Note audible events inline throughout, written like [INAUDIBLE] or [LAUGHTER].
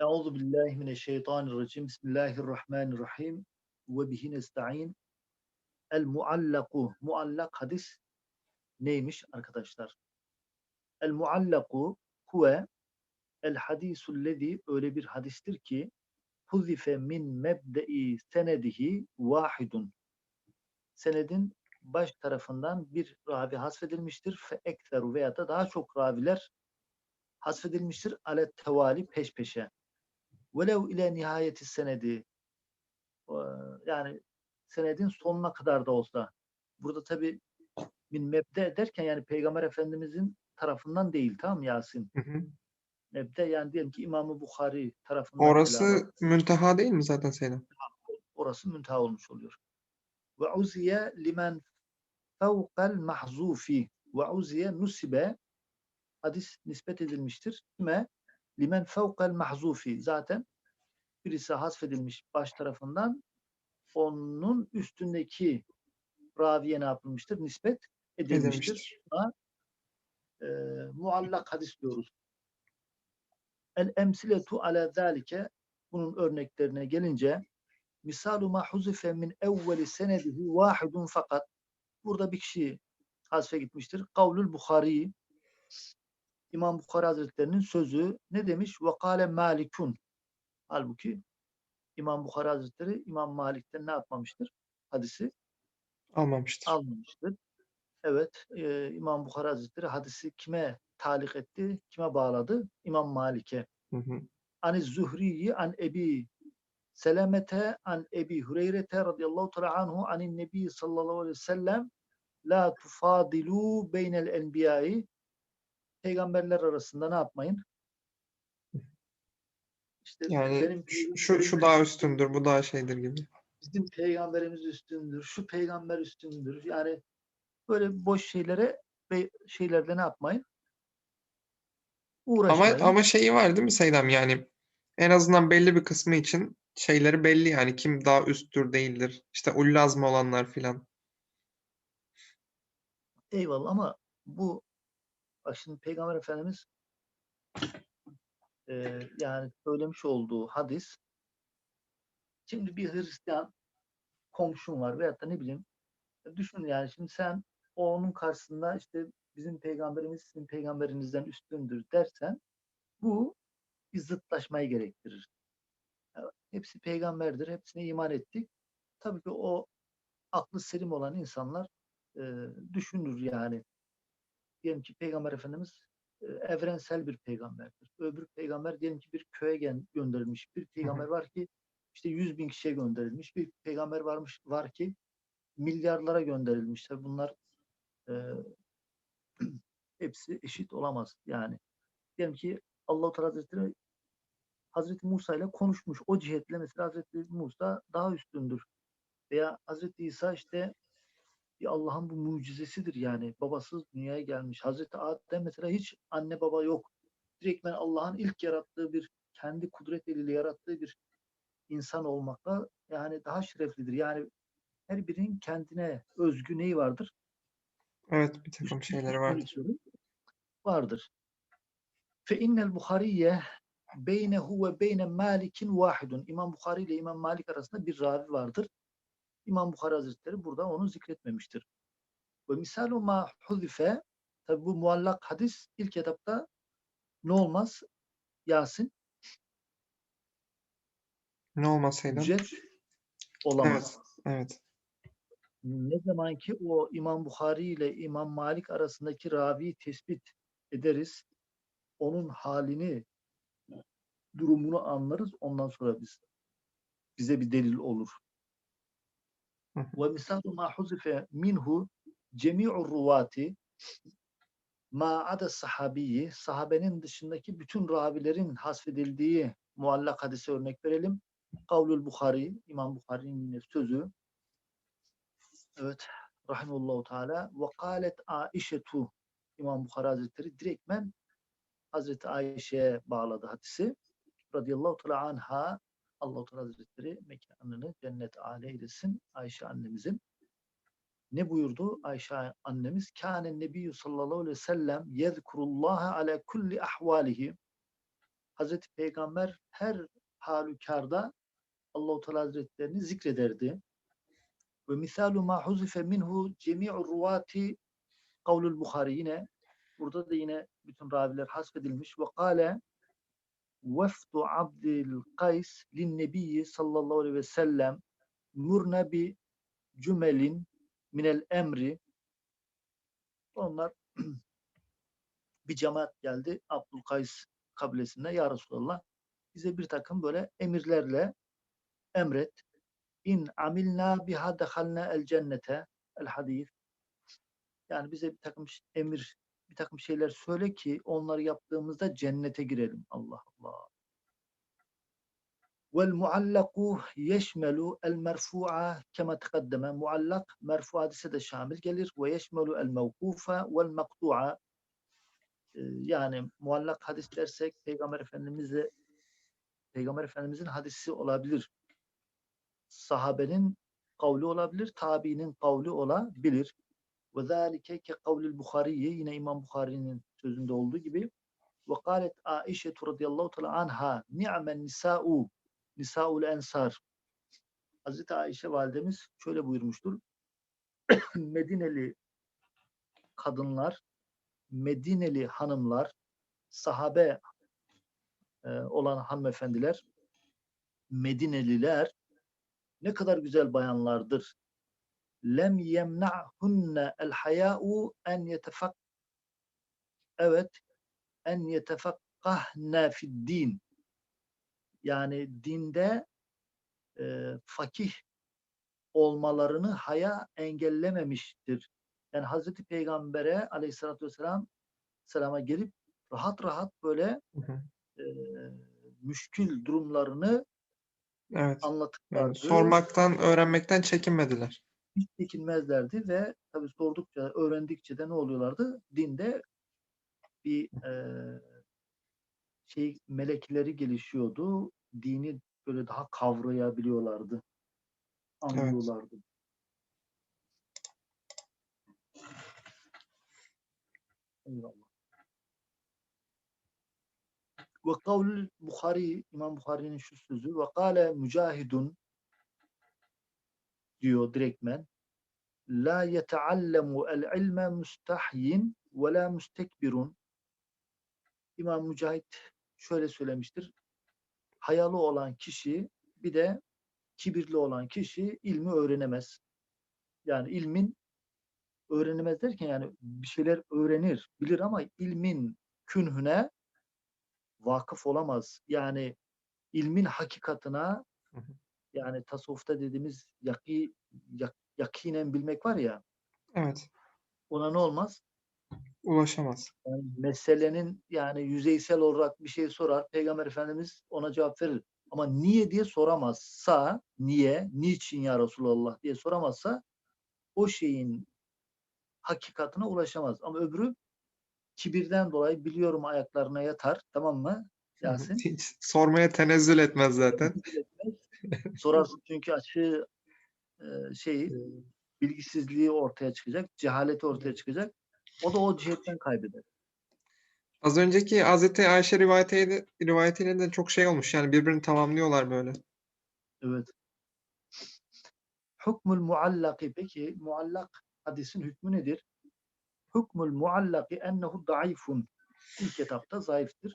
Euzu billahi mineşşeytanirracim. Bismillahirrahmanirrahim. Ve bihi nestaîn. El muallaku. Muallak hadis neymiş arkadaşlar? El muallaku huve el hadisullezi öyle bir hadistir ki huzife min mebde'i senedihi vahidun. Senedin baş tarafından bir ravi hasfedilmiştir. Fe ekseru veya da daha çok raviler hasfedilmiştir. Ale tevali peş peşe. Velev ile nihayeti senedi. Yani senedin sonuna kadar da olsa. Burada tabi bin mebde derken yani Peygamber Efendimizin tarafından değil tamam Yasin? Hı hı. Mebde yani diyelim ki İmam-ı Bukhari tarafından. Orası falan. münteha değil mi zaten Seydam? orası münteha olmuş oluyor. Ve uziye limen fevkal mahzufi ve uziye nusibe hadis nispet edilmiştir. Kime? Limen fevkal mahzufi. Zaten birisi hasfedilmiş baş tarafından onun üstündeki raviye ne yapılmıştır? Nispet edilmiştir. Edilmiştir. e, muallak hadis diyoruz. El emsiletu ala zalike bunun örneklerine gelince misalu ma huzife min evveli senedihi vahidun fakat burada bir kişi hasfe gitmiştir. Kavlul Bukhari İmam Bukhari Hazretlerinin sözü ne demiş? Ve kâle malikun. Halbuki İmam Bukhari Hazretleri İmam Malik'ten ne yapmamıştır? Hadisi Almamıştır. almamıştır. Evet, e, İmam Bukhari Hazretleri hadisi kime talik etti, kime bağladı? İmam Malik'e. Ani Zuhri'yi an Ebi Selamete an Ebi Hureyre'te radıyallahu teala anhu anin Nebi sallallahu aleyhi ve sellem la tufadilu beynel enbiyayı peygamberler arasında ne yapmayın? İşte Yani benim şu, şu, şu daha üstündür, bu daha şeydir gibi. bizim peygamberimiz üstündür, şu peygamber üstündür. Yani böyle boş şeylere ve şeylerde ne yapmayın? Ama Uğraşmayın. ama şeyi var değil mi Seydam? Yani en azından belli bir kısmı için şeyleri belli yani kim daha üsttür değildir. İşte ullazm olanlar filan. Eyvallah ama bu şimdi Peygamber Efendimiz e, yani söylemiş olduğu hadis şimdi bir Hristiyan komşun var veyahut da ne bileyim düşün yani şimdi sen o onun karşısında işte bizim peygamberimiz sizin peygamberinizden üstündür dersen bu bir zıtlaşmayı gerektirir. Ya, hepsi peygamberdir, hepsine iman ettik. Tabii ki o aklı selim olan insanlar e, düşünür yani. Diyelim ki Peygamber Efendimiz e, evrensel bir peygamberdir. Öbür peygamber diyelim ki bir köye gönderilmiş. Bir peygamber var ki işte 100 bin kişiye gönderilmiş. Bir peygamber varmış var ki milyarlara gönderilmişler. Bunlar e, [CLEARS THROAT] hepsi eşit olamaz yani. Diyelim ki Allah-u Teala Hazretleri Hazreti Musa ile konuşmuş. O cihetle mesela Hazreti Musa daha üstündür. Veya Hazreti İsa işte bir Allah'ın bu mucizesidir yani. Babasız dünyaya gelmiş. Hazreti Adem mesela hiç anne baba yok. Direktmen Allah'ın ilk yarattığı bir kendi kudret eliyle yarattığı bir insan olmakla yani daha şereflidir. Yani her birinin kendine özgü neyi vardır? Evet bir takım şeyleri var. üstünlükleri vardır. Fe innel Buhariye beynehu ve beyne Malik'in vahidun. İmam Bukhari ile İmam Malik arasında bir ravi vardır. İmam Bukhari Hazretleri burada onu zikretmemiştir. Ve misalu ma huzife tabi bu muallak hadis ilk etapta ne olmaz? Yasin Ne olmaz Seydam? ücret olamaz. Evet. ne zaman ki o İmam Bukhari ile İmam Malik arasındaki raviyi tespit ederiz, onun halini, durumunu anlarız, ondan sonra biz bize bir delil olur. Ve misalu ma huzife minhu cemi'ur ruvati ma ada sahabiyi sahabenin dışındaki bütün ravilerin hasfedildiği muallak hadise örnek verelim. Kavlul Bukhari, İmam Bukhari'nin sözü. Evet. Rahimullahu Teala. Ve kâlet Aişetu İmam Bukhari Hazretleri direktmen Hazreti Ayşe'ye bağladı hadisi. Radıyallahu Teala anha Allah-u Teala Hazretleri mekanını cennet âle eylesin Ayşe annemizin. Ne buyurdu Ayşe annemiz? Kâne nebiyyü sallallahu aleyhi ve sellem yezkurullaha ala kulli ahvalihi Hazreti Peygamber her halükarda Allahu Teala Hazretlerini zikrederdi. Ve misalu ma huzife minhu cemi'ur ruvati kavlul Bukhari yine burada da yine bütün raviler hasfedilmiş ve kâle vefdu Abdül Kays lin nebiyyi sallallahu aleyhi ve sellem murna bi cümelin minel emri onlar [CLEARS THROAT] bir cemaat geldi Abdülkays kabilesinde ya Resulallah bize bir takım böyle emirlerle emret. İn amilna biha dehalna el cennete. El hadis. Yani bize bir takım emir bir takım şeyler söyle ki onları yaptığımızda cennete girelim. Allah Allah. Vel muallaku yeşmelu el merfu'a kema tekaddeme. Muallak merfu hadise de şamil gelir. Ve yeşmelu el mevkufa vel maktu'a. Ee, Yani muallak hadis dersek Peygamber Efendimiz'e Peygamber Efendimiz'in hadisi olabilir. Sahabenin kavli olabilir, tabiinin kavli olabilir. Ve zâlike ke kavlil Bukhari'yi yine İmam Bukhari'nin sözünde olduğu gibi ve kâlet Aişe radıyallahu teala anha ni'men nisa'u nisa'ul ensar Hazreti Ayşe validemiz şöyle buyurmuştur. [COUGHS] Medineli kadınlar, Medineli hanımlar, sahabe e, olan hanımefendiler, Medineliler ne kadar güzel bayanlardır. Lem yemna'hunne el haya'u en yetefak evet en yetefakkahne fid din yani dinde e, fakih olmalarını haya engellememiştir. Yani Hazreti Peygamber'e aleyhissalatü vesselam selama gelip rahat rahat böyle Hı hı. e, müşkül durumlarını Evet. Yani anlatırlardı. sormaktan, öğrenmekten çekinmediler. Hiç çekinmezlerdi ve tabii sordukça, öğrendikçe de ne oluyorlardı? Dinde bir e, şey melekleri gelişiyordu. Dini böyle daha kavrayabiliyorlardı. Anlıyorlardı. Eyvallah. Ve kavl Bukhari, İmam Bukhari'nin şu sözü ve kâle mücahidun diyor direktmen la yeteallemu el ilme müstahyin ve la müstekbirun İmam Mücahit şöyle söylemiştir. Hayalı olan kişi bir de kibirli olan kişi ilmi öğrenemez. Yani ilmin öğrenemez derken yani bir şeyler öğrenir, bilir ama ilmin künhüne vakıf olamaz. Yani ilmin hakikatına. Yani tasavvufta dediğimiz yaki, yak, yakinen bilmek var ya Evet. ona ne olmaz? Ulaşamaz. Yani meselenin yani yüzeysel olarak bir şey sorar. Peygamber Efendimiz ona cevap verir. Ama niye diye soramazsa, niye, niçin ya Resulallah diye soramazsa o şeyin hakikatine ulaşamaz. Ama öbürü kibirden dolayı biliyorum ayaklarına yatar. Tamam mı? Yasin. Hiç sormaya tenezzül etmez zaten. Sorarsın çünkü açığı e, şeyi bilgisizliği ortaya çıkacak, cehaleti ortaya çıkacak. O da o cihetten kaybeder. Az önceki Hazreti Ayşe rivayetiyle, rivayetiyle de çok şey olmuş. Yani birbirini tamamlıyorlar böyle. Evet. Hukmul muallaki peki muallak hadisin hükmü nedir? Hukmul muallaki ennehu daifun. İlk etapta zayıftır.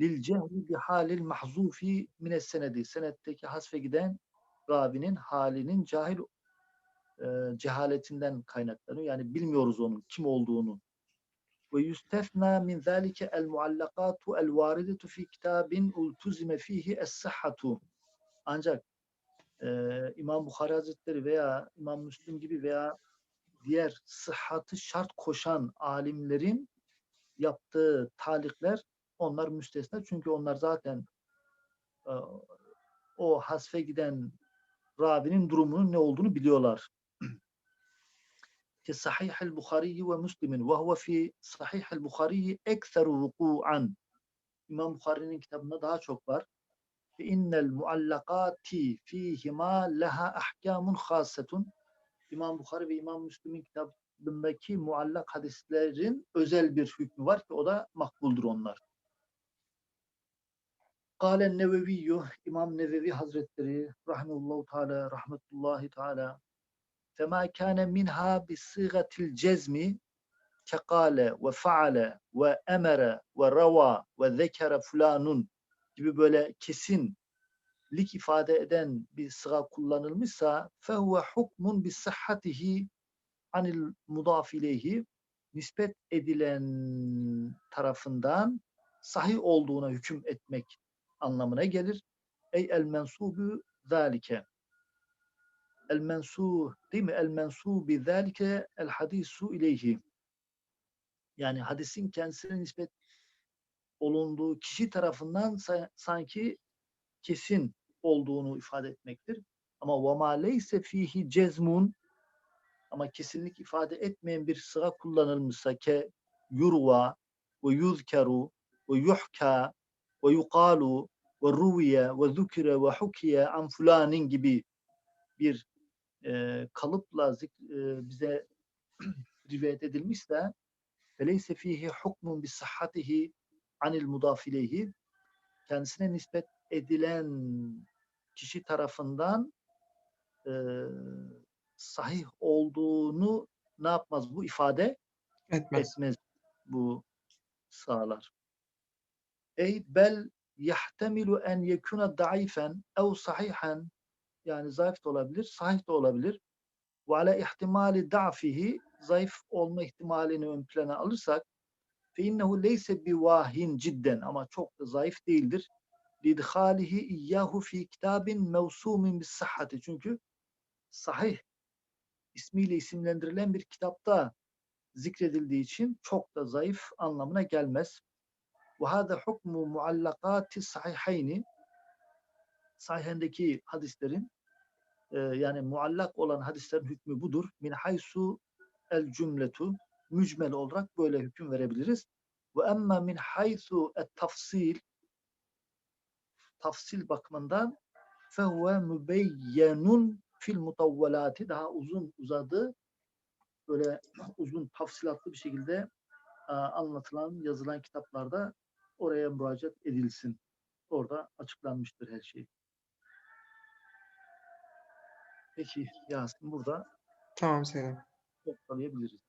Lil cehli bi halil mahzufi mines senedi. Senetteki hasfe giden ravinin halinin cahil e, cehaletinden kaynaklanıyor. Yani bilmiyoruz onun kim olduğunu. Ve yustefna min zalike el muallakatu el varidetu fi kitabin ultuzime fihi es-sahhatu. Ancak e, İmam Bukhari Hazretleri veya İmam Müslim gibi veya diğer sıhhatı şart koşan alimlerin yaptığı talikler onlar müstesna. Çünkü onlar zaten e, o hasfe giden ravinin durumunun ne olduğunu biliyorlar. Ki Sahih el-Bukhari ve Müslim'in ve huve fi Sahih el-Bukhari ekseru vuku'an. İmam Bukhari'nin kitabında daha çok var. Ve innel muallakati fihima leha ahkamun hasetun. İmam Bukhari ve İmam Müslim'in kitabındaki muallak hadislerin özel bir hükmü var ki o da makbuldur onlar. Kâlen Neveviyyü İmam Nevevi Hazretleri rahimehullahu teala rahmetullahi teala فَمَا كَانَ مِنْهَا بِصِيغَةِ الْجَزْمِ kekale ve faale ve emere ve rava ve zekere fulanun gibi böyle kesinlik ifade eden bir sıga kullanılmışsa fehuve hukmun bi sıhhatihi anil mudaf ileyhi nispet edilen tarafından sahih olduğuna hüküm etmek anlamına gelir. Ey el mensubu zalike. El mensuh değil mi? El mensubi zalike el hadisu ileyhi. Yani hadisin kendisine nispet olunduğu kişi tarafından sanki kesin olduğunu ifade etmektir. Ama ve ma leyse fihi cezmun ama kesinlik ifade etmeyen bir sıga kullanılmışsa ke yurva ve yuzkeru ve yuhka ve yukalu ve ruviye ve zukire ve hukiye an fulanin gibi bir e, kalıpla zik- e, bize [CLEARS THROAT] rivayet edilmişse feleyse fihi hukmun bi sahhatihi anil mudaf ileyhi kendisine nispet edilen kişi tarafından e, sahih olduğunu ne yapmaz bu ifade Etmez. etmez bu sağlar. Ey bel yahtemilu en yekuna daifen ev sahihan yani zayıf da olabilir, sahih de olabilir. Ve ala ihtimali da'fihi zayıf olma ihtimalini ön plana alırsak fe innehu leyse bivahin cidden ama çok da zayıf değildir. Lidhalihi iyyahu fi kitabin mevsumin bis sahhati. Çünkü sahih ismiyle isimlendirilen bir kitapta zikredildiği için çok da zayıf anlamına gelmez. Ve hâze hukmu muallakati sahihayni sahihendeki hadislerin e, yani muallak olan hadislerin hükmü budur. Min haysu el cümletu mücmel olarak böyle hüküm verebiliriz. Ve emma min haysu et tafsil tafsil bakımından fehuve mübeyyenun fil mutavvelati daha uzun uzadı böyle [CLEARS THROAT] uzun tafsilatlı bir şekilde anlatılan yazılan kitaplarda oraya müracaat edilsin. Orada açıklanmıştır her şey. Peki Yasin burada Tamam Selam. noktalayabiliriz.